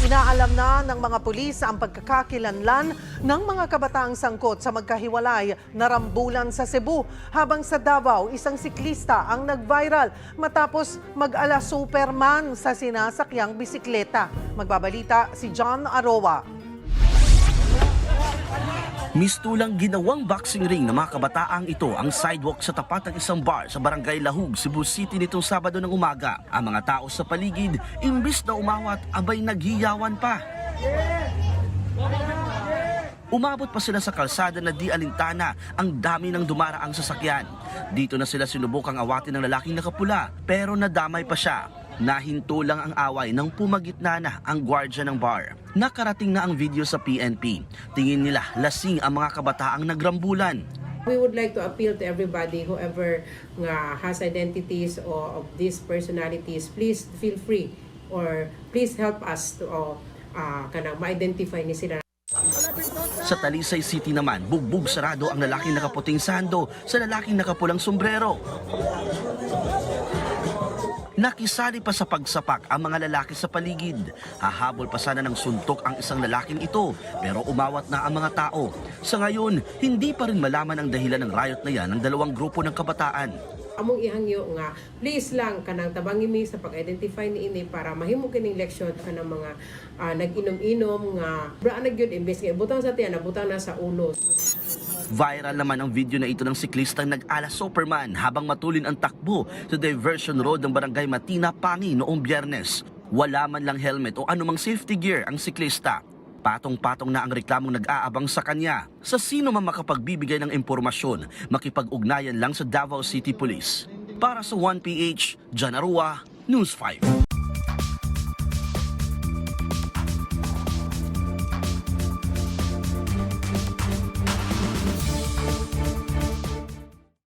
Inaalam na ng mga pulis ang pagkakakilanlan ng mga kabataang sangkot sa magkahiwalay na rambulan sa Cebu. Habang sa Davao, isang siklista ang nag-viral matapos mag-ala Superman sa sinasakyang bisikleta. Magbabalita si John Aroa. Mistulang ginawang boxing ring ng mga kabataang ito ang sidewalk sa tapat ng isang bar sa Barangay Lahug, Cebu City nitong Sabado ng umaga. Ang mga tao sa paligid, imbis na umawat, abay naghiyawan pa. Umabot pa sila sa kalsada na di alintana ang dami ng dumaraang sasakyan. Dito na sila sinubukang awatin ng lalaking nakapula pero nadamay pa siya. Nahinto lang ang away nang pumagitna na ang gwardya ng bar. Nakarating na ang video sa PNP. Tingin nila lasing ang mga kabataang nagrambulan. We would like to appeal to everybody, whoever nga has identities or of these personalities, please feel free or please help us to uh, uh, kanang ma-identify ni sila Sa Talisay City naman, bugbog sarado ang lalaking nakaputing sando sa lalaking nakapulang sombrero. Nakisali pa sa pagsapak ang mga lalaki sa paligid. Hahabol pa sana ng suntok ang isang lalaking ito pero umawat na ang mga tao. Sa ngayon, hindi pa rin malaman ang dahilan ng riot na yan ng dalawang grupo ng kabataan. among ihangyo nga please lang kanang tabangi mi sa pag-identify ni ini para mahimo kining leksyon kanang mga ah, nag-inom-inom nga bra na gyud imbes nga butang sa tiyan nabutang na sa ulo Viral naman ang video na ito ng siklistang nag-ala Superman habang matulin ang takbo sa diversion road ng barangay Matina, Pangi noong biyernes. Wala man lang helmet o anumang safety gear ang siklista. Patong-patong na ang reklamong nag-aabang sa kanya. Sa sino man makapagbibigay ng impormasyon, makipag-ugnayan lang sa Davao City Police. Para sa 1PH, Jan Arua, News 5.